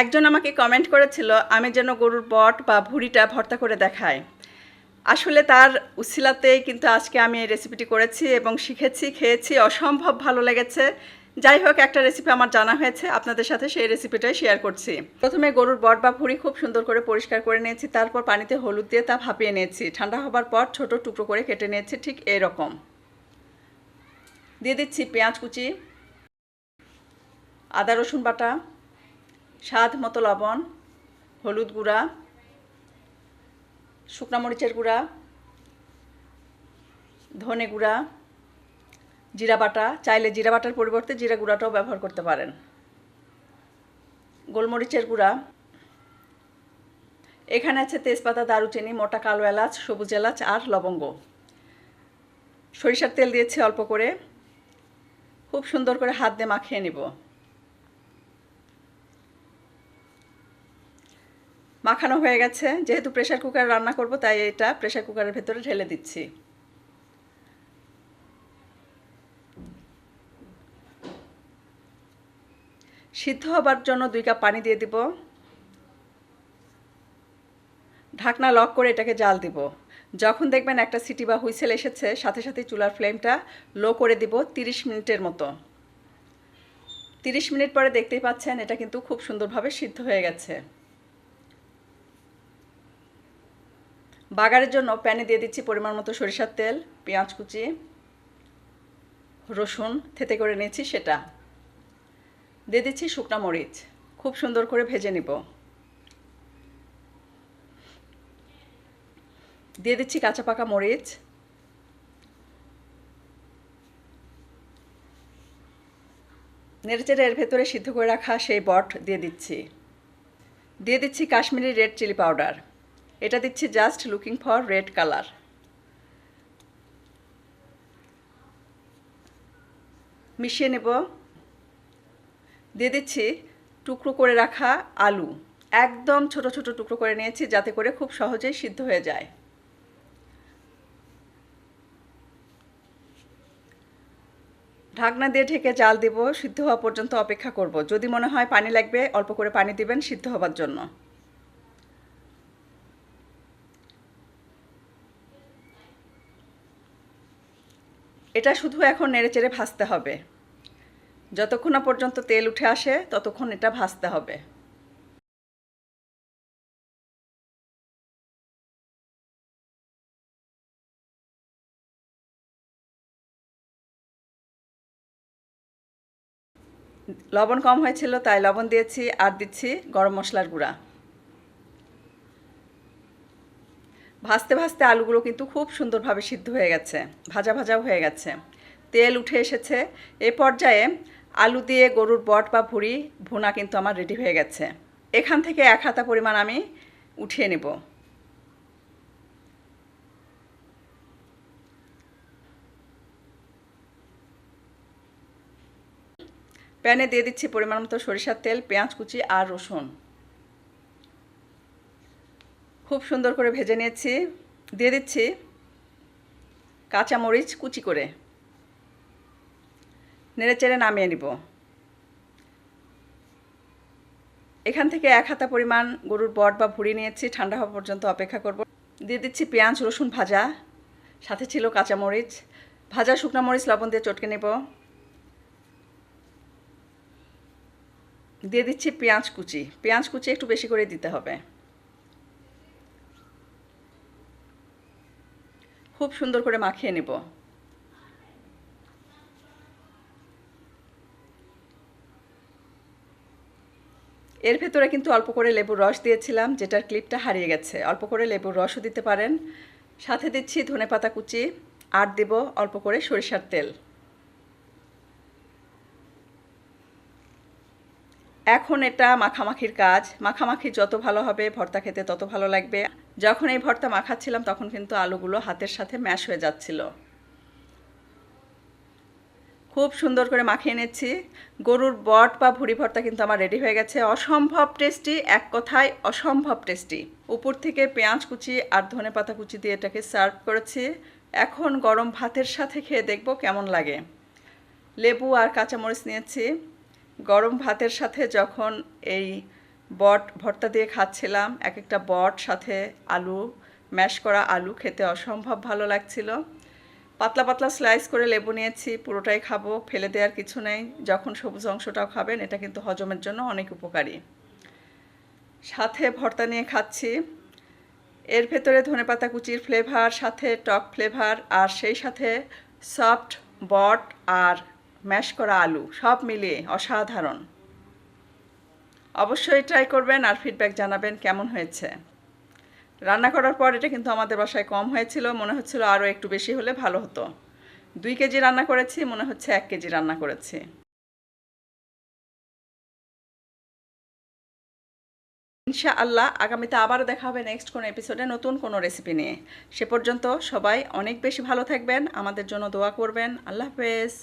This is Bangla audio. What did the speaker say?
একজন আমাকে কমেন্ট করেছিল, আমি যেন গরুর বট বা ভুঁড়িটা ভর্তা করে দেখাই। আসলে তার উসিলাতেই কিন্তু আজকে আমি এই রেসিপিটি করেছি এবং শিখেছি, খেয়েছি, অসম্ভব ভালো লেগেছে। যাই হোক, একটা রেসিপি আমার জানা হয়েছে, আপনাদের সাথে সেই রেসিপিটাই শেয়ার করছি। প্রথমে গরুর বট বা ভুঁড়ি খুব সুন্দর করে পরিষ্কার করে নিয়েছি, তারপর পানিতে হলুদ দিয়ে তা ভাপিয়ে নিয়েছি। ঠান্ডা হবার পর ছোট টুকরো করে কেটে নিয়েছি, ঠিক এরকম। দিয়ে দিচ্ছি পেঁয়াজ কুচি, আদা রসুন বাটা স্বাদ মতো লবণ, হলুদ গুঁড়া, শুকনো মরিচের গুঁড়া, ধনে গুঁড়া, জিরা বাটা। চাইলে জিরা বাটার পরিবর্তে জিরা গুঁড়াটাও ব্যবহার করতে পারেন। গোলমরিচের গুঁড়া। এখানে আছে তেজপাতা, দারুচিনি, মোটা কালো এলাচ, সবুজ এলাচ আর লবঙ্গ। সরিষার তেল দিয়েছি অল্প করে। খুব সুন্দর করে হাত দিয়ে মাখিয়ে নিব। মাখানো হয়ে গেছে। যেহেতু প্রেশার কুকার রান্না করব, তাই এটা প্রেশার কুকারের ভেতরে ঢেলে দিচ্ছি। সিদ্ধ হবার জন্য দুই কাপ পানি দিয়ে দিব। ঢাকনা লক করে এটাকে জাল দিব। যখন দেখবেন একটা সিটি বা হুইসেল এসেছে, সাথে সাথে চুলার ফ্লেমটা লো করে দিব 30 মিনিটের মতো। 30 মিনিট পরে দেখতেই পাচ্ছেন, এটা কিন্তু খুব সুন্দরভাবে সিদ্ধ হয়ে গেছে। বাগারের জন্য প্যানে দিয়ে দিচ্ছি পরিমাণ মতো সরিষার তেল, পেঁয়াজ কুচি, রসুন, থেতে করে নিয়েছি সেটা। দিয়ে দিচ্ছি শুকনো মরিচ, খুব সুন্দর করে ভেজে নিব। দিয়ে দিচ্ছি কাঁচা পাকা মরিচ। নেড়েচেড়ে এর ভেতরে সিদ্ধ করে রাখা সেই বট দিয়ে দিচ্ছি। দিয়ে দিচ্ছি কাশ্মীরি রেড চিলি পাউডার। এটা দিচ্ছি just looking for red colour মিশিয়ে নেব। দিয়ে দিচ্ছি টুকরো করে রাখা আলু। একদম ছোট ছোট টুকরো করে নিয়েছি যাতে করে খুব সহজেই সিদ্ধ হয়ে যায়। ঢাকনা দিয়ে ঢেকে জাল দেব। সিদ্ধ হওয়া পর্যন্ত অপেক্ষা করব। যদি মনে হয় পানি লাগবে, অল্প করে পানি দিবেন, সিদ্ধ হবার জন্য। এটা শুধু এখন নেড়েচেড়ে ভাজতে হবে। যতক্ষণ না পর্যন্ত তেল উঠে আসে, ততক্ষণ এটা ভাজতে হবে। লবণ কম হয়েছিল, তাই লবণ দিয়েছি, আর দিচ্ছি গরম মশলার গুঁড়া। ভাজতে ভাজতে আলুগুলো কিন্তু খুব সুন্দরভাবে সিদ্ধ হয়ে গেছে, ভাজা ভাজাও হয়ে গেছে। তেল উঠে এসেছে। এ পর্যায়ে আলু দিয়ে গরুর বট বা ভুড়ি ভুনা কিন্তু আমার রেডি হয়ে গেছে। এখান থেকে এক হাতা পরিমাণ আমি উঠিয়ে নেব। প্যানে দিয়ে দিচ্ছি পরিমাণ মতো সরিষার তেল, পেঁয়াজ কুচি আর রসুন। খুব সুন্দর করে ভেজে নিয়েছি। দিয়ে দিচ্ছি কাঁচামরিচ কুচি করে। নেড়ে চেড়ে নামিয়ে নিব। এখান থেকে এক হাতা পরিমাণ গরুর বট বা ভুড়ি নিয়েছি, ঠান্ডা হওয়া পর্যন্ত অপেক্ষা করব। দিয়ে দিচ্ছি পেঁয়াজ, রসুন ভাজা, সাথে ছিল কাঁচামরিচ ভাজা শুকনো মরিচ, লবণ দিয়ে চটকে নেব। দিয়ে দিচ্ছি পেঁয়াজ কুচি। পেঁয়াজ কুচি একটু বেশি করে দিতে হবে। খুব সুন্দর করে মাখিয়ে নেব। এর ভেতরে কিন্তু অল্প করে লেবুর রস দিয়েছিলাম, যেটার ক্লিপটা হারিয়ে গেছে। অল্প করে লেবুর রসও দিতে পারেন। সাথে দিচ্ছি ধনে পাতা কুচি, আর দেব অল্প করে সরিষার তেল। এখন এটা মাখামাখির কাজ। মাখামাখি যত ভালো হবে, ভর্তা খেতে তত ভালো লাগবে। যখন এই ভর্তা মাখাচ্ছিলাম, তখন কিন্তু আলুগুলো হাতের সাথে ম্যাশ হয়ে যাচ্ছিল। খুব সুন্দর করে মাখিয়ে নিচ্ছি। গরুর বট বা ভুড়ি ভর্তা কিন্তু আমার রেডি হয়ে গেছে। অসম্ভব টেস্টি এক কথায় অসম্ভব টেস্টি উপর থেকে পেঁয়াজ কুচি আর ধনে পাতা কুচি দিয়ে এটাকে সার্ভ করেছি। এখন গরম ভাতের সাথে খেয়ে দেখব কেমন লাগে। লেবু আর কাঁচামরিচ নিয়েছি। গরম ভাতের সাথে যখন এই বট ভর্তা দিয়ে খাচ্ছিলাম এক একটা বট সাথে আলু, ম্যাশ করা আলু খেতে অসম্ভব ভালো লাগছিল। পাতলা পাতলা স্লাইস করে লেবু নিয়েছি, পুরোটাই খাব, ফেলে দেওয়ার কিছু নেই। যখন সবুজ অংশটাও খাবেন, এটা কিন্তু হজমের জন্য অনেক উপকারী। সাথে ভর্তা নিয়ে খাচ্ছি। এর ভেতরে ধনেপাতা কুচির ফ্লেভার সাথে টক ফ্লেভার আর সেই সাথে সফট বট আর ম্যাশ করা আলু, সব মিলিয়ে অসাধারণ। অবশ্যই ট্রাই করবেন আর ফিডব্যাক জানাবেন কেমন হয়েছে। রান্না করার পর এটা কিন্তু আমাদের বাসায় কম হয়েছিল, মনে হচ্ছিল আরও একটু বেশি হলে ভালো হতো। দুই কেজি রান্না করেছি, মনে হচ্ছে এক কেজি রান্না করেছি। ইনশাআল্লাহ আগামীতে আবারও দেখা হবে নেক্সট কোনো এপিসোডে নতুন কোনো রেসিপি নিয়ে। সে পর্যন্ত সবাই অনেক বেশি ভালো থাকবেন, আমাদের জন্য দোয়া করবেন। আল্লাহ হাফেজ।